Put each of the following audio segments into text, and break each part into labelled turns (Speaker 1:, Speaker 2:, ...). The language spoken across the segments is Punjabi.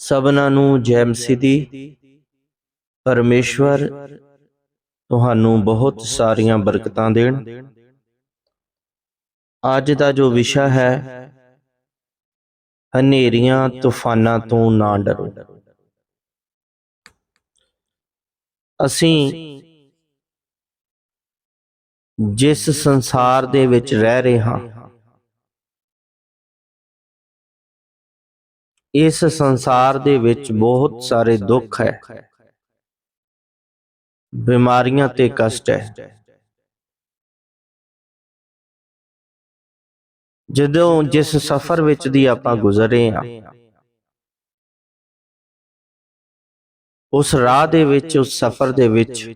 Speaker 1: ਸਭਨਾਂ ਨੂੰ ਜੈ ਮਸੀਹ ਦੀ ਪਰਮੇਸ਼ਵਰ ਤੁਹਾਨੂੰ ਬਹੁਤ ਸਾਰੀਆਂ ਬਰਕਤਾਂ ਦੇਣ। ਅੱਜ ਦਾ ਜੋ ਵਿਸ਼ਾ ਹੈ ਹਨੇਰੀਆਂ ਤੂਫਾਨਾਂ ਤੋਂ ਨਾ ਡਰੋ। ਅਸੀਂ ਜਿਸ ਸੰਸਾਰ ਦੇ ਵਿੱਚ ਰਹਿ ਰਹੇ ਹਾਂ ਇਸ ਸੰਸਾਰ ਦੇ ਵਿੱਚ ਬਹੁਤ ਸਾਰੇ ਦੁੱਖ ਹੈ। ਬਿਮਾਰੀਆਂ ਤੇ ਕਸ਼ਟ ਹੈ। ਜਦੋਂ ਜਿਸ ਸਫ਼ਰ ਵਿੱਚ ਦੀ ਆਪਾਂ ਗੁਜ਼ਰੇ ਹਾਂ, ਉਸ ਰਾਹ ਦੇ ਵਿੱਚ, ਉਸ ਸਫ਼ਰ ਦੇ ਵਿੱਚ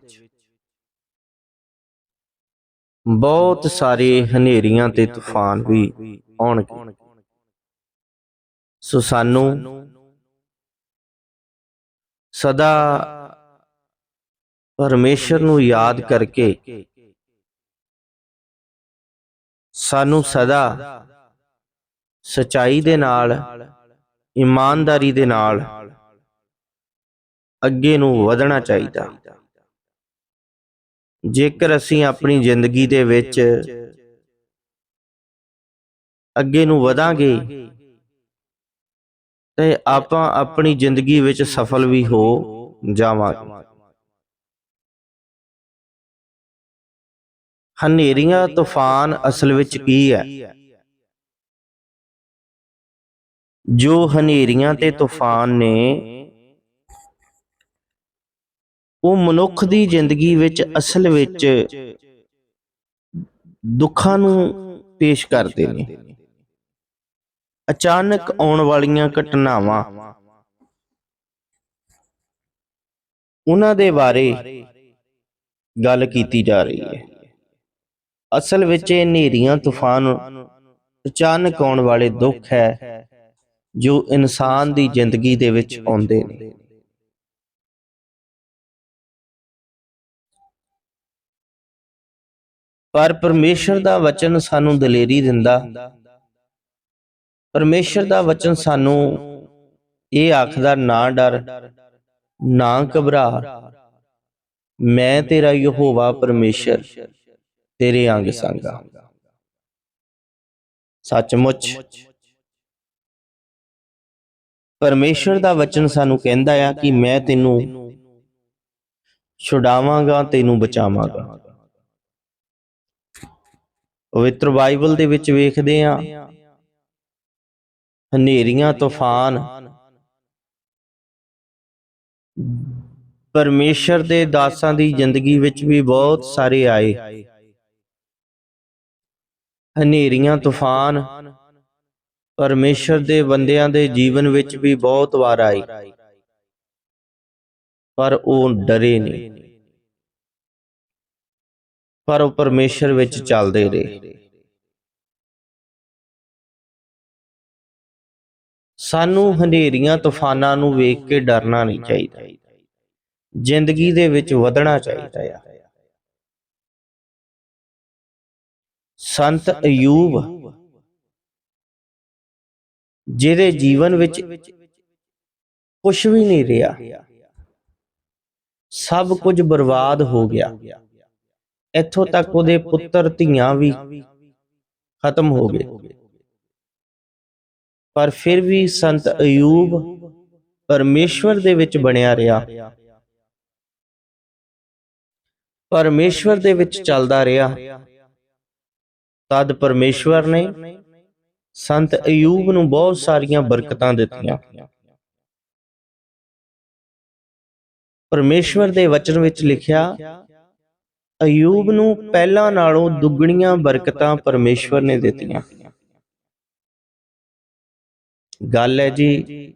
Speaker 1: ਬਹੁਤ ਸਾਰੇ ਹਨੇਰੀਆਂ ਤੇ ਤੂਫਾਨ ਵੀ ਆਉਣਗੇ। ਸੋ ਸਾਨੂੰ ਸਦਾ ਪਰਮੇਸ਼ਰ ਨੂੰ ਯਾਦ ਕਰਕੇ ਸਾਨੂੰ ਸਦਾ ਸਚਾਈ ਦੇ ਨਾਲ, ਇਮਾਨਦਾਰੀ ਦੇ ਨਾਲ ਅੱਗੇ ਨੂੰ ਵਧਣਾ ਚਾਹੀਦਾ। ਜੇਕਰ ਅਸੀਂ ਆਪਣੀ ਜ਼ਿੰਦਗੀ ਦੇ ਵਿੱਚ ਅੱਗੇ ਨੂੰ ਵਧਾਂਗੇ ਤੇ ਆਪਾਂ ਆਪਣੀ ਜ਼ਿੰਦਗੀ ਵਿੱਚ ਸਫਲ ਵੀ ਹੋ ਜਾਵਾਂਗੇ। ਹਨੇਰੀਆਂ ਤੂਫਾਨ ਅਸਲ ਵਿੱਚ ਕੀ ਹੈ? ਜੋ ਹਨੇਰੀਆਂ ਤੇ ਤੂਫਾਨ ਨੇ, ਉਹ ਮਨੁੱਖ ਦੀ ਜ਼ਿੰਦਗੀ ਵਿੱਚ ਅਸਲ ਵਿੱਚ ਦੁੱਖਾਂ ਨੂੰ ਪੇਸ਼ ਕਰਦੇ ਨੇ। ਅਚਾਨਕ ਆਉਣ ਵਾਲੀਆਂ ਘਟਨਾਵਾਂ। ਉਹਨਾਂ ਦੇ ਬਾਰੇ ਗੱਲ ਕੀਤੀ ਜਾ ਰਹੀ ਹੈ। ਅਸਲ ਵਿੱਚ ਇਹ ਹਨੇਰੀਆਂ, ਤੂਫਾਨ, ਅਚਾਨਕ ਆਉਣ ਵਾਲੇ ਦੁੱਖ ਹੈ, ਜੋ ਇਨਸਾਨ ਦੀ ਜ਼ਿੰਦਗੀ ਦੇ ਵਿੱਚ ਆਉਂਦੇ ਨੇ। ਪਰ ਪਰਮੇਸ਼ਰ ਦਾ ਵਚਨ ਸਾਨੂੰ ਦਲੇਰੀ ਦਿੰਦਾ ਪਰਮੇਸ਼ਰ ਦਾ ਵਚਨ ਸਾਨੂੰ ਇਹ ਆਖਦਾ, ਨਾ ਡਰ, ਨਾ ਘਬਰਾ ਮੈਂ ਤੇਰਾ ਯਹੋਵਾ ਪਰਮੇਸ਼ਰ, ਤੇਰੇ ਅੰਗ ਸੰਗਾ। ਸੱਚਮੁੱਚ, ਪਰਮੇਸ਼ਰ ਦਾ ਵਚਨ ਸਾਨੂੰ ਕਹਿੰਦਾ ਆ ਕਿ ਮੈਂ ਤੈਨੂੰ ਛੁਡਾਵਾਂਗਾ, ਤੈਨੂੰ ਬਚਾਵਾਂਗਾ। ਪਵਿੱਤਰ ਬਾਈਬਲ ਦੇ ਵਿੱਚ ਵੇਖਦੇ ਆ ਹਨੇਰੀਆਂ, ਤੂਫਾਨ। ਪਰਮੇਸ਼ਰ ਦੇ ਦਾਸਾਂ ਦੀ ਜ਼ਿੰਦਗੀ ਵਿੱਚ ਵੀ ਬਹੁਤ ਸਾਰੇ ਆਏ। ਹਨੇਰੀਆਂ, ਤੂਫਾਨ, ਪਰਮੇਸ਼ਰ ਦੇ ਬੰਦਿਆਂ ਦੇ ਜੀਵਨ ਵਿੱਚ ਵੀ ਬਹੁਤ ਵਾਰ ਆਈ ਪਰ ਉਹ ਡਰੇ ਨਹੀਂ। ਪਰ ਉਹ ਪਰਮੇਸ਼ਰ ਵਿੱਚ ਚੱਲਦੇ ਰਹੇ। ਸਾਨੂੰ ਹਨੇਰੀਆਂ, ਤੂਫਾਨਾਂ ਨੂੰ ਵੇਖ ਕੇ ਡਰਨਾ ਨਹੀਂ ਚਾਹੀਦਾ। ਜ਼ਿੰਦਗੀ ਦੇ ਵਿੱਚ ਵਧਣਾ ਚਾਹੀਦਾ ਆ। ਸੰਤ ਅਯੂਬ, ਜਿਹਦੇ ਜੀਵਨ ਵਿੱਚ ਕੁਝ ਵੀ ਨਹੀਂ ਰਿਹਾ, ਸਭ ਕੁਝ ਬਰਬਾਦ ਹੋ ਗਿਆ। ਇੱਥੋਂ ਤੱਕ ਉਹਦੇ ਪੁੱਤਰ, ਧੀਆਂ ਵੀ ਖਤਮ ਹੋ ਗਏ। ਪਰ ਫਿਰ ਵੀ ਸੰਤ ਅਯੂਬ ਪਰਮੇਸ਼ਵਰ ਦੇ ਵਿੱਚ ਬਣਿਆ ਰਿਹਾ। ਪਰਮੇਸ਼ਵਰ ਦੇ ਵਿੱਚ ਚੱਲਦਾ ਰਿਹਾ। ਤਦ ਪਰਮੇਸ਼ਵਰ ਨੇ ਸੰਤ ਅਯੂਬ ਨੂੰ ਬਹੁਤ ਸਾਰੀਆਂ ਬਰਕਤਾਂ ਦਿੱਤੀਆਂ। ਪਰਮੇਸ਼ਵਰ ਦੇ ਵਚਨ ਵਿੱਚ ਲਿਖਿਆ, ਅਯੂਬ ਨੂੰ ਪਹਿਲਾਂ ਨਾਲੋਂ ਦੁੱਗਣੀਆਂ ਬਰਕਤਾਂ ਪਰਮੇਸ਼ਵਰ ਨੇ ਦਿੱਤੀਆਂ। ਗੱਲ ਹੈ ਜੀ,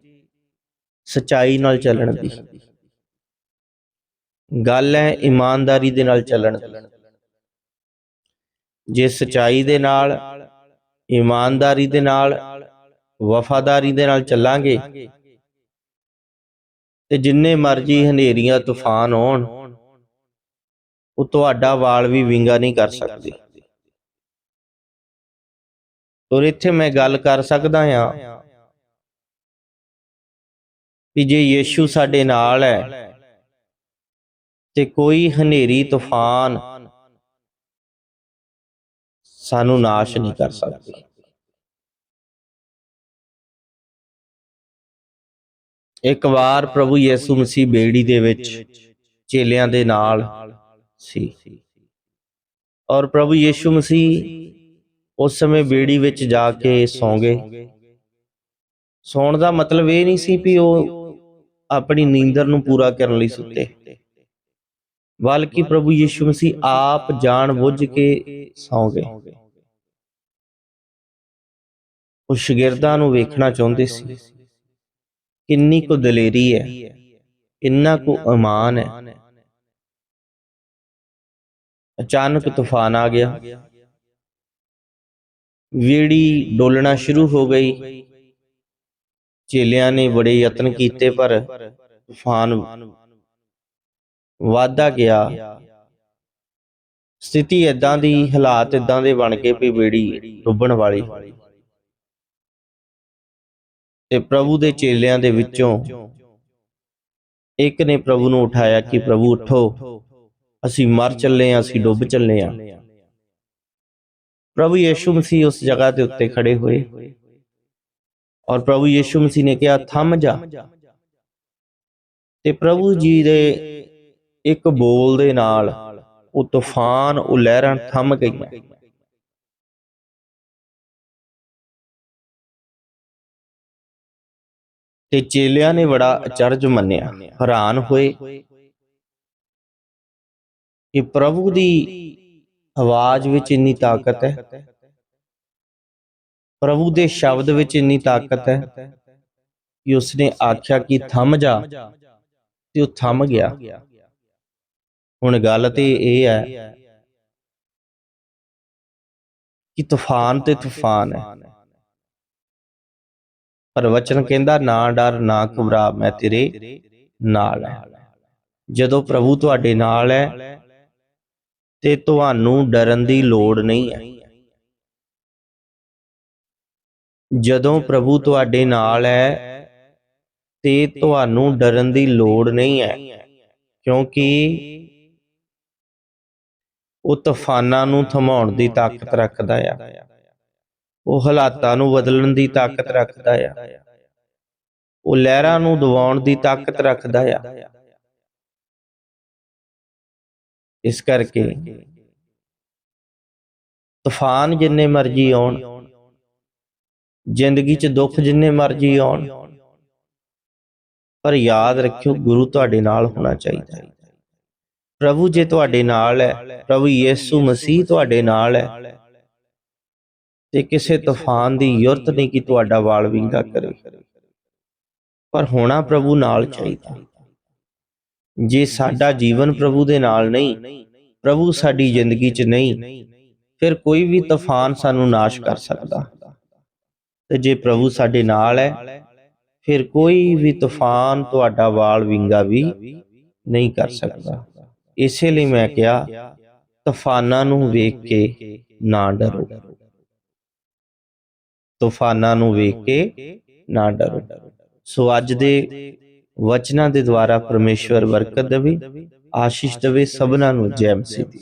Speaker 1: ਸਚਾਈ ਨਾਲ ਚੱਲਣ ਦੀ। ਗੱਲ ਹੈ ਇਮਾਨਦਾਰੀ ਦੇ ਨਾਲ ਚੱਲਣ ਜੇ ਸਚਾਈ ਦੇ ਨਾਲ, ਇਮਾਨਦਾਰੀ ਦੇ ਨਾਲ, ਵਫਾਦਾਰੀ ਦੇ ਨਾਲ ਚੱਲਾਂਗੇ, ਤੇ ਜਿੰਨੇ ਮਰਜ਼ੀ ਹਨੇਰੀਆਂ, ਤੂਫਾਨ ਆਉਣ, ਉਹ ਤੁਹਾਡਾ ਵਾਲ ਵੀ ਵਿੰਗਾ ਨਹੀਂ ਕਰ ਸਕਦੇ। ਔਰ ਇੱਥੇ ਮੈਂ ਗੱਲ ਕਰ ਸਕਦਾ ਹਾਂ। ਕਿ ਜੇ ਯੀਸ਼ੂ ਸਾਡੇ ਨਾਲ ਹੈ ਤੇ ਕੋਈ ਹਨੇਰੀ ਤੂਫਾਨ ਸਾਨੂੰ ਨਾਸ਼ ਨਹੀਂ ਕਰ ਸਕਦਾ। ਇੱਕ ਵਾਰ ਪ੍ਰਭੂ ਯੀਸ਼ੂ ਮਸੀਹ ਬੇੜੀ ਦੇ ਵਿੱਚ ਚੇਲਿਆਂ ਦੇ ਨਾਲ ਸੀ। ਔਰ ਪ੍ਰਭੂ ਯੀਸ਼ੂ ਮਸੀਹ ਉਸ ਸਮੇਂ ਬੇੜੀ ਵਿੱਚ ਜਾ ਕੇ ਸੌਂ ਗਏ। ਸੌਣ ਦਾ ਮਤਲਬ ਇਹ ਨਹੀਂ ਸੀ ਵੀ ਉਹ ਆਪਣੀ ਨੀਂਦਰ ਨੂੰ ਪੂਰਾ ਕਰਨ ਲਈ ਸੁੱਤੇ। ਬਲਕਿ ਪ੍ਰਭੂ ਯੀਸ਼ੂ ਮਸੀਹ ਆਪ ਜਾਣ ਬੁੱਝ ਕੇ ਸੌਂ ਗਏ। ਉਹ ਸ਼ਾਗਿਰਦਾਂ ਨੂੰ ਵੇਖਣਾ ਚਾਹੁੰਦੇ ਸੀ। ਕਿੰਨੀ ਕੁ ਦਲੇਰੀ ਹੈ, ਕਿੰਨਾ ਕੁ ਇਮਾਨ ਹੈ। ਅਚਾਨਕ ਤੂਫਾਨ ਆ ਗਿਆ। ਵੀੜੀ ਡੋਲਣਾ ਸ਼ੁਰੂ ਹੋ ਗਈ। ਚੇਲਿਆਂ ਨੇ ਬੜੇ ਯਤਨ ਕੀਤੇ, ਪਰ ਤੂਫਾਨ ਵਾਧਾ ਗਿਆ। ਸਥਿਤੀ ਇਦਾਂ ਦੀ ਹਾਲਾਤ ਇਦਾਂ ਦੇ ਬਣ ਗਏ ਵੀ ਬੇੜੀ ਡੁੱਬਣ ਵਾਲੀ। ਤੇ ਪ੍ਰਭੂ ਦੇ ਚੇਲਿਆਂ ਦੇ ਵਿੱਚੋਂ ਇੱਕ ਨੇ ਪ੍ਰਭੂ ਨੂੰ ਉਠਾਇਆ ਕਿ ਪ੍ਰਭੂ ਉਠੋ, ਅਸੀਂ ਮਰ ਚੱਲੇ ਆ, ਅਸੀਂ ਡੁੱਬ ਚੱਲੇ ਆ। ਪ੍ਰਭੂ ਯੀਸ਼ੂ ਮਸੀਹ ਉਸ ਜਗ੍ਹਾ ਦੇ ਉੱਤੇ ਖੜੇ ਹੋਏ। ਔਰ ਪ੍ਰਭੂ ਯੀਸ਼ੂ ਮਸੀਹ ਨੇ ਕਿਹਾ, ਥੰਮ ਜਾ। ਤੇ ਪ੍ਰਭੂ ਜੀ ਦੇ ਇੱਕ ਬੋਲ ਦੇ ਨਾਲ ਉਹ ਤੂਫਾਨ ਉਹ ਲਹਿਰਾਂ ਥੰਮ ਗਈਆਂ। ਤੇ ਚੇਲਿਆਂ ਨੇ ਬੜਾ ਅਚਰਜ ਮੰਨਿਆ, ਹੈਰਾਨ ਹੋਏ ਕਿ ਪ੍ਰਭੂ ਦੀ ਆਵਾਜ਼ ਵਿੱਚ ਇੰਨੀ ਤਾਕਤ ਹੈ। ਪ੍ਰਭੂ ਦੇ ਸ਼ਬਦ ਵਿੱਚ ਇੰਨੀ ਤਾਕਤ ਹੈ ਕਿ ਉਸਨੇ ਆਖਿਆ ਕਿ ਥੰਮ ਜਾ ਤੇ ਉਹ ਥੰਮ ਗਿਆ। ਹੁਣ ਗੱਲ ਤੇ ਇਹ ਹੈ ਕਿ ਤੂਫਾਨ ਤੇ ਤੂਫਾਨ ਹੈ। ਪਰ ਵਚਨ ਕਹਿੰਦਾ, ਨਾ ਡਰ, ਨਾ ਘਬਰਾ, ਮੈਂ ਤੇਰੇ ਨਾਲ ਹਾਂ। ਜਦੋਂ ਪ੍ਰਭੂ ਤੁਹਾਡੇ ਨਾਲ ਹੈ ਤੇ ਤੁਹਾਨੂੰ ਡਰਨ ਦੀ ਲੋੜ ਨਹੀਂ ਹੈ। ਜਦੋਂ ਪ੍ਰਭੂ ਤੁਹਾਡੇ ਨਾਲ ਹੈ ਤੇ ਤੁਹਾਨੂੰ ਡਰਨ ਦੀ ਲੋੜ ਨਹੀਂ ਹੈ, ਕਿਉਂਕਿ ਉਹ ਤੂਫਾਨਾਂ ਨੂੰ ਥਮਾਉਣ ਦੀ ਤਾਕਤ ਰੱਖਦਾ ਆ। ਉਹ ਹਾਲਾਤਾਂ ਨੂੰ ਬਦਲਣ ਦੀ ਤਾਕਤ ਰੱਖਦਾ ਆ। ਉਹ ਲਹਿਰਾਂ ਨੂੰ ਦਬਾਉਣ ਦੀ ਤਾਕਤ ਰੱਖਦਾ ਆ। ਇਸ ਕਰਕੇ ਤੂਫਾਨ ਜਿੰਨੇ ਮਰਜ਼ੀ ਆਉਣ ਜ਼ਿੰਦਗੀ 'ਚ ਦੁੱਖ ਜਿੰਨੇ ਮਰਜ਼ੀ ਆਉਣ, ਪਰ ਯਾਦ ਰੱਖਿਓ ਗੁਰੂ ਤੁਹਾਡੇ ਨਾਲ ਹੋਣਾ ਚਾਹੀਦਾ ਹੈ। ਪ੍ਰਭੂ ਜੇ ਤੁਹਾਡੇ ਨਾਲ ਹੈ, ਪ੍ਰਭੂ ਯੀਸੂ ਮਸੀਹ ਤੁਹਾਡੇ ਨਾਲ ਹੈ, ਤੇ ਕਿਸੇ ਤੂਫਾਨ ਦੀ ਯੁਰਤ ਨਹੀਂ ਕਿ ਤੁਹਾਡਾ ਵਾਲ ਵਿੰਗਾ ਕਰੇ। ਪਰ ਹੋਣਾ ਪ੍ਰਭੂ ਨਾਲ ਚਾਹੀਦਾ ਜੇ ਸਾਡਾ ਜੀਵਨ ਪ੍ਰਭੂ ਦੇ ਨਾਲ ਨਹੀਂ, ਪ੍ਰਭੂ ਸਾਡੀ ਜ਼ਿੰਦਗੀ 'ਚ ਨਹੀਂ, ਫਿਰ ਕੋਈ ਵੀ ਤੂਫਾਨ ਸਾਨੂੰ ਨਾਸ਼ ਕਰ ਸਕਦਾ। ਤੇ ਜੇ ਪ੍ਰਭੂ ਸਾਡੇ ਨਾਲ ਹੈ, ਫਿਰ ਕੋਈ ਵੀ ਤੂਫਾਨ ਤੁਹਾਡਾ ਵਾਲ ਵਿੰਗਾ ਵੀ ਨਹੀਂ ਕਰ ਸਕਦਾ। ਇਸੇ ਲਈ ਮੈਂ ਕਿਹਾ, ਤੂਫਾਨਾਂ ਨੂੰ ਵੇਖ ਕੇ ਨਾ ਡਰੋ। ਤੂਫਾਨਾਂ ਨੂੰ ਵੇਖ ਕੇ ਨਾ ਡਰੋ। ਸੋ ਅੱਜ ਦੇ ਵਚਨਾਂ ਦੇ ਦੁਆਰਾ ਪਰਮੇਸ਼ਵਰ ਬਰਕਤ ਦੇਵੇ, ਆਸ਼ੀਸ਼ ਦੇਵੇ ਸਭਨਾਂ ਨੂੰ ਜੈ ਮਸੀਹ ਦੀ।